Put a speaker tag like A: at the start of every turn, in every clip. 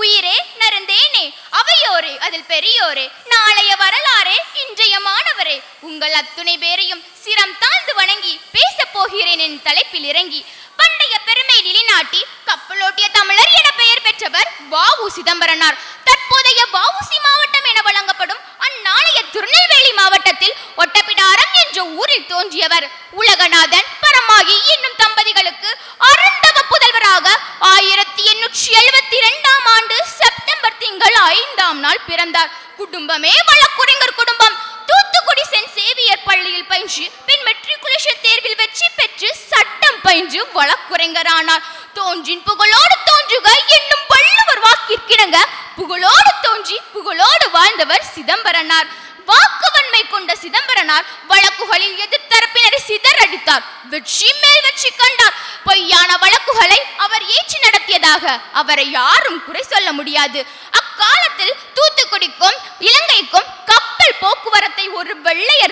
A: உயிரே நருந்தேனே அவையோரே அதில் பெரியோரே நாளைய வரலாறே இன்றைய மாணவரே. உங்கள் அத்துணை பேரையும் சிரம் தாழ்ந்து வணங்கி பேசப் போகிறேன் என் தலைப்பில் இறங்கி. பண்டைய பெருமை நிலைநாட்டி கப்பலோட்டிய தமிழர் என பெயர் பெற்றவர் வாவு சிதம்பரனார். தற்போதைய வாவுசி மாவட்டம் என வழங்கப்படும் அந்நாளைய திருநெல்வேலி மாவட்டத்தில் ஒட்டப்பிடாரம் என்ற ஊரில் தோன்றியவர். உலகநாதன் பரமாகி ஐந்தாம் நாள் பிறந்தார் குடும்பமே வழக்குரைஞர் குடும்பம். தூத்துக்குடி சென்ட் சேவியர் பள்ளியில் பயின்று பின் மெட்ரிகுலேஷன் தேர்வில் வெற்றி பெற்று சட்டம் பயின்று வழக்குரைஞரானார். தோன்றின் புகழோடு தோன்றுக என்னும் வள்ளுவர் வாக்கிற்கிணங்க புகழோடு தோன்றி புகழோடு வாழ்ந்தவர் சிதம்பரனார். வாக்குவன்மை கொண்ட சிதம்பரனார் வழக்குகளில் எதிர்த்தரப்பினரை சிதறடித்தார். வெற்றி மேல் வெற்றி கண்டார். பொய்யான வழக்குகளை அவர் ஏற்றி நடத்தியதாக அவரை யாரும் குறை சொல்ல முடியாது. அக்காலத்தில் தூத்துக்குடிக்கும் இலங்கைக்கும் கப்பல் போக்குவரத்தை ஒரு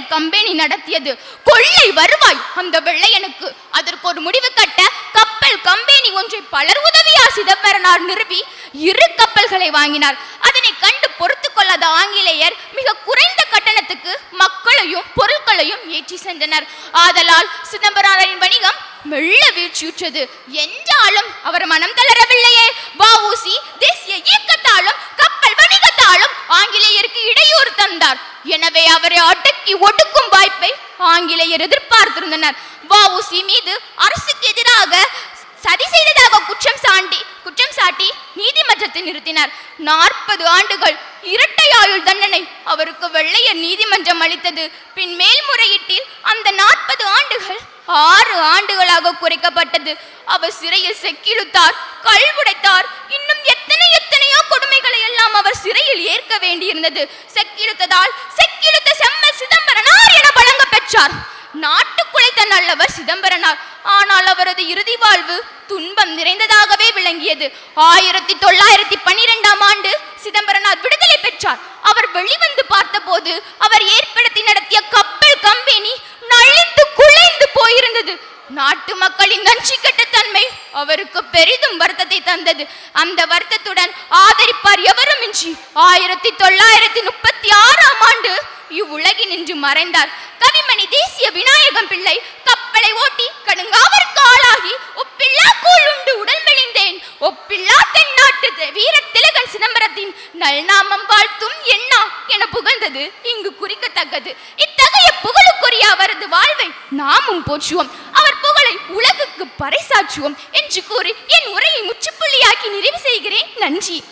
A: வெள்ளையர் கம்பெனி நடத்தியது. கொள்ளை வருவாய். அந்த வெள்ளையனுக்கு அதற்கு ஒரு முடிவு கட்ட கப்பல் கம்பெனி ஒன்றை பலர் உதவியா சிதம்பரனார் நிறுவி இரு கப்பல்களை வாங்கினார். அதனை கண்டு பொறுத்து கொள்ளாத ஆங்கிலேயர் மிக குறைந்த கட்டணத்துக்கு மக்களையும் பொருட்களையும் ஏற்றி சென்றனர். ஆதலால் சிதம்பரனாரின் வணிகம் மெல்ல வீழ்ச்சியுற்றது. என்றாலும் அவர் மனம் தளரவில்லையே. வஉசி தேசிய இயக்கத்தாலும் எனவே அவரை அடக்கி ஒடுக்கும் வாய்ப்பை ஆங்கிலேயர் எதிர்பார்த்திருந்தனர். வஉசி மீது அரசுக்கு எதிராக சதி செய்ததாக குற்றம் சாண்டி குற்றம் சாட்டி நீதிமன்றத்தை நிறுத்தினார். நாற்பது ஆண்டுகள் இரட்டை ஆயுள் தண்டனை அவருக்கு வெள்ளையர் நீதிமன்றம் அளித்தது. பின் மேல்முறையீட்டில் அந்த நாற்பது ஆண்டுகள் ஆறு ஆண்டுகளாக குறைக்கப்பட்டது. அவர் சிறையில் செக்கிழுத்தார் கல்வுடைத்தார் இன்னும் வேண்டியிருந்தது. செக்கிழுத்ததால் செக்கிழுத்த செம்மல் சிதம்பரனார் என வழங்க பெற்றார். நாட்டுக்குலைத்த நல்லவர் சிதம்பரனார். ஆனால் அவரது இறுதி வாழ்வு துன்பம் நிறைந்ததாகவே விளங்கியது. ஆயிரத்தி தொள்ளாயிரத்தி பன்னிரெண்டாம் ஆண்டு சிதம்பரனார் விடுதலை பெற்றார். அவர் வெளிவந்து பார்த்தபோது அவர் ஏற்படுத்தி நடத்திய கப்பல் கம்பெனி நலிந்து குலைந்து போயிருந்தது. நாட்டு மக்களின் நன்றி கட்டத்தை அவருக்கு பெரிதும் வருத்தத்தை தந்தது. அந்த வருத்தத்துடன் ஆதரிப்பார் எவருமின்றி ஆயிரத்தி தொள்ளாயிரத்தி முப்பத்தி ஆறாம் ஆண்டு இவ்வுலகில் நின்று மறைந்தார். கவிமணி தேசிய விநாயகம் பிள்ளை கப்பலை ஓட்டி கடுங்காவருக்கு ஆளாகி ஒப்பில்லா கூழ் உண்டு உடல் மெலிந்தேன். ஒப்பில்லா தென்னாட்டு வீர திலகன் சிதம்பரத்தின் நல்நாமம் வாழ்த்தும் எண்ணா என புகழ்ந்தது இங்கு குறிக்கத்தக்கது. இத்தகைய புகழுக்குரிய அவரது வாழ்வை நாமும் போற்றுவோம். அவர் உலகுக்கு பறைசாற்றுவோம் என்று கூறி என் உரையை முற்றுப்புள்ளியாக்கி நிறைவு செய்கிறேன். நன்றி.